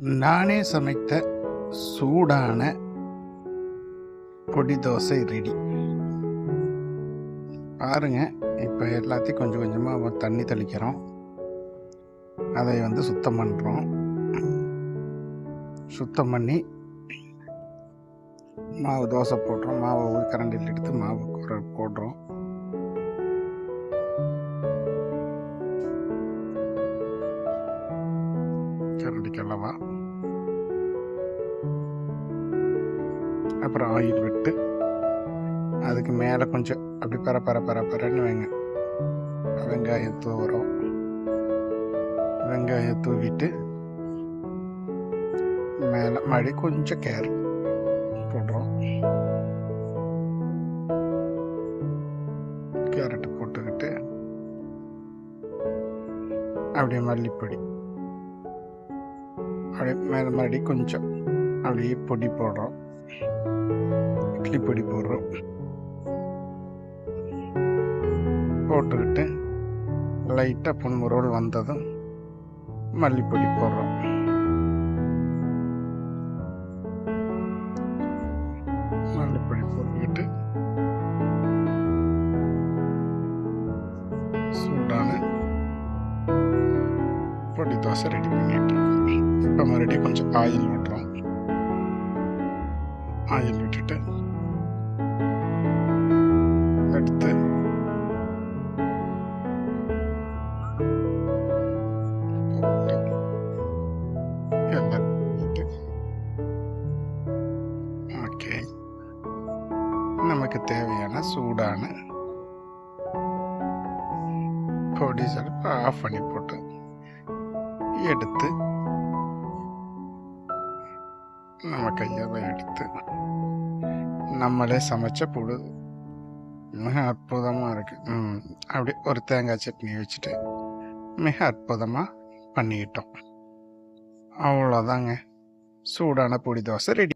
நானே சமைத்த சூடான பொடி தோசை ரெடி பாருங்க இப்போ எல்லாத்தையும் கொஞ்சம் கொஞ்சமாக தண்ணி தெளிக்கிறோம். அதை வந்து சுத்தம் பண்ணுறோம் சுத்தம் பண்ணி மாவு தோசை போடுறோம். மாவை கரண்டியில் கரண்டில் எடுத்து மாவு போடுறோம். கரண்டிக்கு அல்லவா அப்புறம் ஆயில் விட்டு அதுக்கு மேலே கொஞ்சம் அப்படி பர பர பர பரன்னு வைங்க. வெங்காயம் தூவுறோம். வெங்காயம் தூவிட்டு மேலே மழை கொஞ்சம் கேரட் போடுறோம். கேரட் போட்டுக்கிட்டு அப்படியே மல்லிப்பொடி. அப்படியே மேலே மறுபடி கொஞ்சம் அப்படியே பொடி போடுறோம். இட்லி பொடி போடுறோம். போட்டுக்கிட்டு லைட்டாக புன்முறுவல் வந்ததும் மல்லிப்பொடி போடுறோம். மல்லிப்பொடி போட்டுக்கிட்டு சூடான பொடி தோசை ரெடி பண்ணிட்டு இப்போ மறுபடியும் கொஞ்சம் ஆயில் விட்டுறோம் ஆயில் விட்டுட்டு எடுத்து ஓகே நமக்கு தேவையான சூடான பொடி சலுப்பு ஆஃப் பண்ணி போட்டு எடுத்து நம்ம கையால் எடுத்து நம்மளே சமைச்ச புழு மிக அற்புதமாக இருக்குது ம் அப்படி ஒரு தேங்காய் சட்னி வச்சுட்டு மிக அற்புதமாக பண்ணிக்கிட்டோம் அவ்வளோதாங்க சூடான பொடி தோசை ரெடி